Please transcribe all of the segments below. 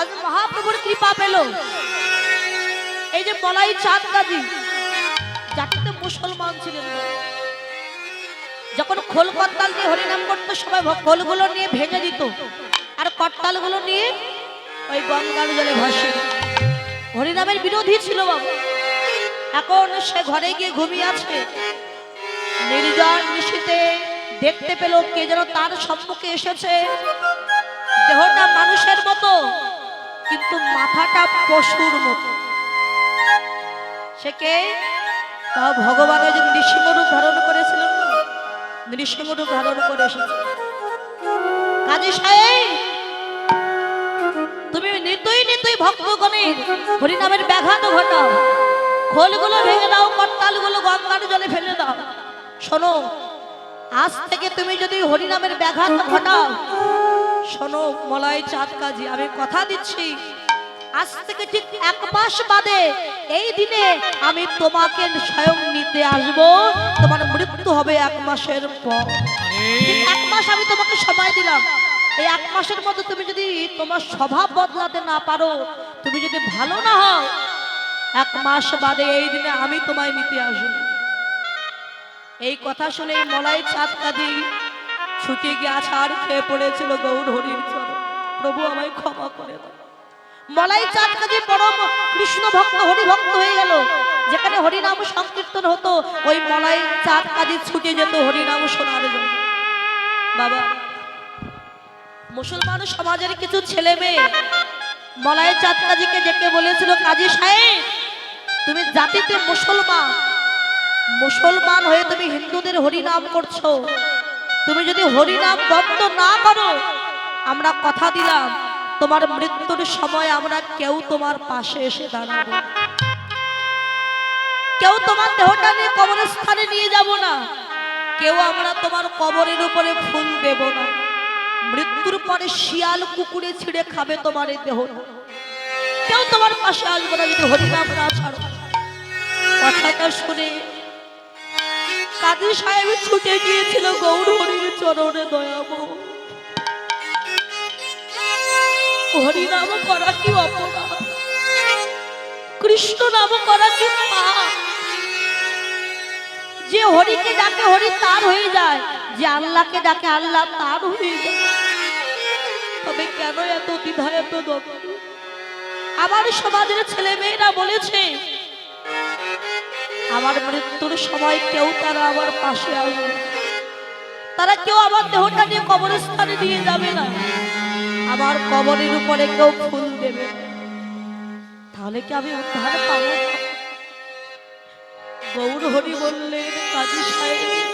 আজ মহাপ্রভুর কৃপা পেল। এই যে বলাই চাঁদ গাজী যাকে মুসলমান ছিলেন। যখন খোল করতাল দিয়ে হরিনাম করতো, সবাই খোলগুলো নিয়ে ভেঙে দিত। আর করতালগুলো নিয়ে ওই গঙ্গার জলে ভাসে হরিনামের বিরোধী ছিল বাবা। এখন সে ঘরে গিয়ে ঘুমিয়ে আছে। নির্জন নিশীতে দেখতে পেল কে যেন তার সম্মুখে এসেছে। দেহটা মানুষের মতো। কিন্তু মাথাটা পশুর মতো। সে কে? তা ভগবান ওই যে নৃসিংহরূপ ধারণ করেছিলেন? নৃসিংহরূপ ধারণ করে এসেছে। কাজী সাহেব, তুমি নির্দয়ী নির্দয়ী ভক্তগণের হরিনামের ব্যাঘাত ঘটাও। খোলগুলো ভেঙে দাও, করতালগুলো গঙ্গার জলে ফেলে দাও। শোনো, আজ থেকে তুমি যদি হরিনামের ব্যাঘাত ঘটাও শোনো মলয় চাঁদ কাজী, আমি কথা দিচ্ছি। আজ থেকে ঠিক এক মাস বাদে এই দিনে আমি তোমাকে স্বয়ং নিতে আসব। তোমার মৃত্যু হবে এক মাসের পর। এক মাস আমি তোমাকে সময় দিলাম। এই এক মাসের মধ্যে তুমি যদি তোমার স্বভাব বদলাতে না পারো, তুমি যদি ভালো না হও, এক মাস বাদে এই দিনে আমি তোমায় নিতে আসব। এই কথা শুনে মলাই চাঁদ কাঁদি ছুটে গিয়ে আছাড় খেয়ে পড়েছিল গৌর হরির চরণ। প্রভু আমায় ক্ষমা করে দাও। মলাই চাঁদ কাজী পরম কৃষ্ণ ভক্ত হরি ভক্ত হয়ে গেল। যেখানে হরিনাম সংকীর্তন হতো, ওই মলাই চাঁদ কাজী ছুটে যেত হরিনাম শোনার জন্য। বাবা, মুসলমান সমাজের কিছু ছেলে মেয়ে মলাই চাঁদ কাজীকে ডেকে বলেছিল, কাজী সাহেব, তুমি জাতিতে মুসলমান। মুসলমান হয়ে তুমি হিন্দুদের হরিনাম করছ। তুমি যদি হরিনাম বন্ধ না করো, আমরা কথা দিলাম, তোমার মৃত্যুর সময় আমরা কেউ তোমার পাশে এসে দাঁড়াবো কেউ তোমার দেহটা নিয়ে কবরস্থানে নিয়ে যাব না। কেউ আমরা তোমার কবরের উপরে ফুল দেব না। মৃত্যুর পরে শিয়াল কুকুরে ছিঁড়ে খাবে তোমার এই দেহ। কেউ তোমার পাশে আসবে না যদি হরিনাম না ছাড়ো। কথাটা শুনে কাজী সাহেব ছুটে গিয়েছিল গৌর হরির চরণে দয়াব হরিনাম করা কি অপরাধ? কৃষ্ণ নাম করা কি পাপ? যে হরিকে ডাকে, হরি তার হয়ে যায়। যে আল্লাহকে ডাকে, আল্লাহ তার হয়ে যায়। তবে কেন এত দ্বিধা, এত আমার সমাজের ছেলে মেয়েরা বলেছে আমার মৃত্যুর সময় কেউ তারা আমার পাশে আসবে তারা কেউ আমার দেহটা নিয়ে কবরস্থানে নিয়ে যাবে না। আমার কবরের উপরে কেউ ফুল দেবে তাহলে কি আমি উদ্ধার পাব? গৌর হরি বললেন, কাজী সাহেব,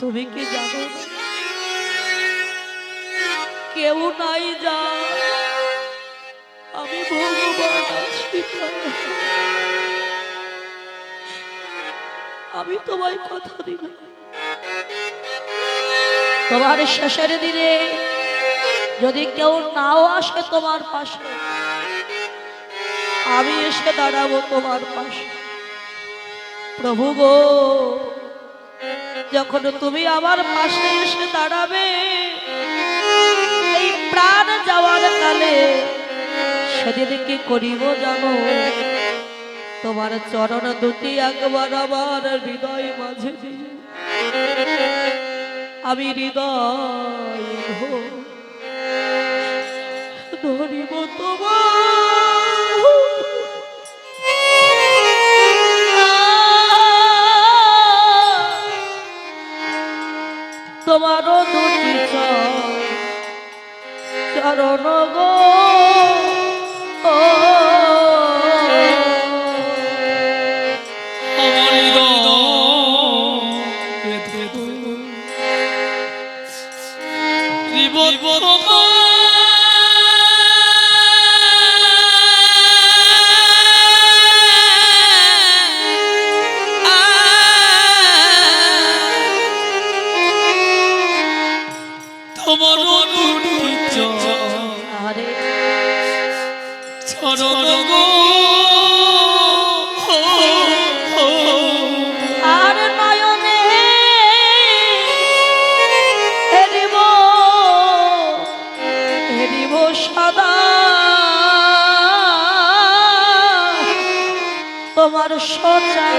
তুমি কি জানো কেউ নাই যা। আমি ভগবান আছি। আমি তোমায় কথা দিলাম। তোমার শেষের দিনে যদি কেউ নাও আসে তোমার পাশে, আমি এসে দাঁড়াবো তোমার পাশে। প্রভু গো, যখন তুমি আমার পাশে এসে দাঁড়াবে, এই প্রাণ যাওয়ার কালে সেদিন কি করিব জানো? তোমার চরণ দুটি একবার আমার হৃদয় মাঝে আমি হৃদয় তোমার। তোমারও দুটি চর- চরণ গো।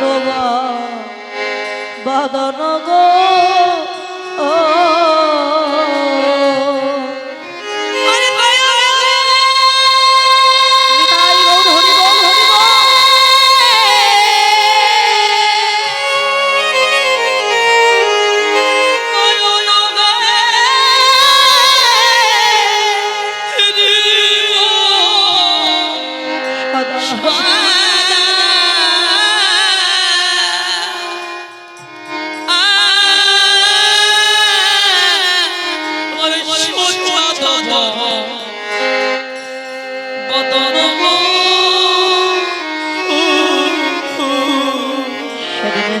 ডোবা বদন গো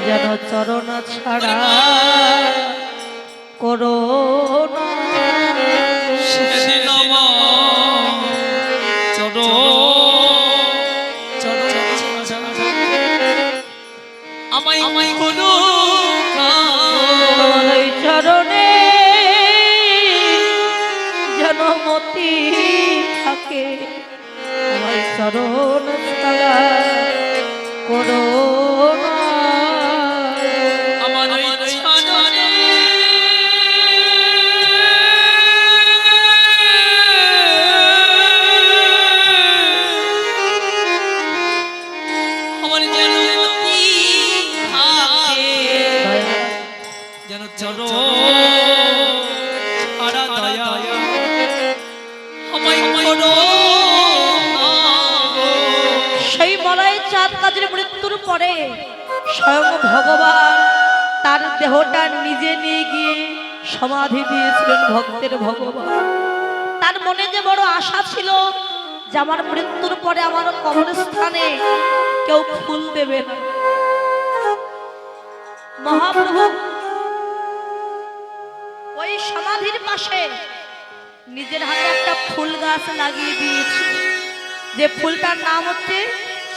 যেন চরণ ছাড়া করো যেন চলো সেই মলয় চাঁদ কাজের মৃত্যুর পরে স্বয়ং ভগবান তার দেহটা নিজে নিয়ে গিয়ে সমাধি দিয়েছিলেন ভক্তের ভগবান। তার মনে যে বড় আশা ছিল যে আমার মৃত্যুর পরে আমার কবরস্থানে কেউ ফুল দেবে না। মহাপ্রভু সমাধির পাশে নিজের হাতে একটা ফুল গাছ লাগিয়ে দিয়েছে। যে ফুলটার নাম হচ্ছে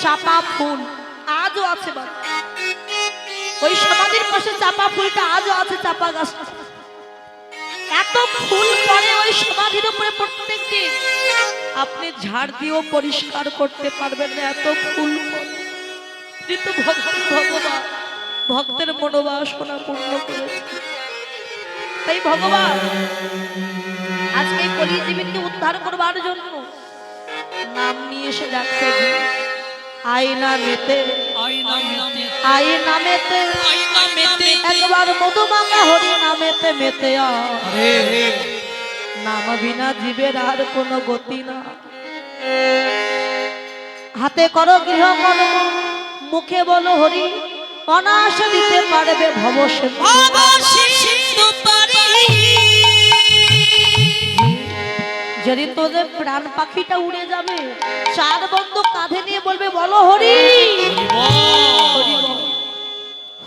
চাপা ফুল। আজও আছে ওই সমাধির পাশে চাপা ফুলটা আজও আছে চাপা গাছ এত ফুল পরে ওই সমাধির উপরে প্রত্যেক দিন আপনি ঝাড় দিয়েও পরিষ্কার করতে পারবেন না এত ফুল কিন্তু ভক্ত ভগবান, ভক্তের মনোবাসনা পূর্ণ করেছে তাই ভগবান আজকে কলিজীবীকে উদ্ধার করবার জন্য নাম নিয়ে এসে ডাকতে আয়না মেতে আইনা মেতে আয়না মেতে একবার মধুমাখা হরি নামেতে মেতে নাম বিনা জীবের আর কোনো গতি না। হাতে করো গৃহ কর্ম মুখে বলো হরি অনায়াসে দিতে পারবে ভব। যেদিন তোদের প্রাণ পাখিটা উড়ে যাবে চার বন্ধ কাঁধে নিয়ে বলবে বলো হরি।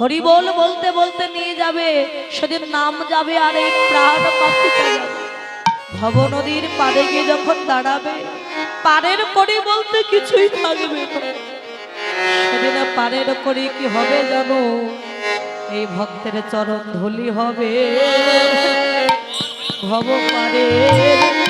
হরি বল। বলতে বলতে নিয়ে যাবে সেদিন নাম যাবে আর এই প্রাণ পাখিটা ভব নদীর পাড়ে গিয়ে যখন দাঁড়াবে পাড়ের করি বলতে কিছুই থাকবে সেদিন পাড়ের করি কি হবে জানো? এই ভক্তের চরণ ধুলি হবে। ভব পাড়ের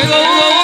chegou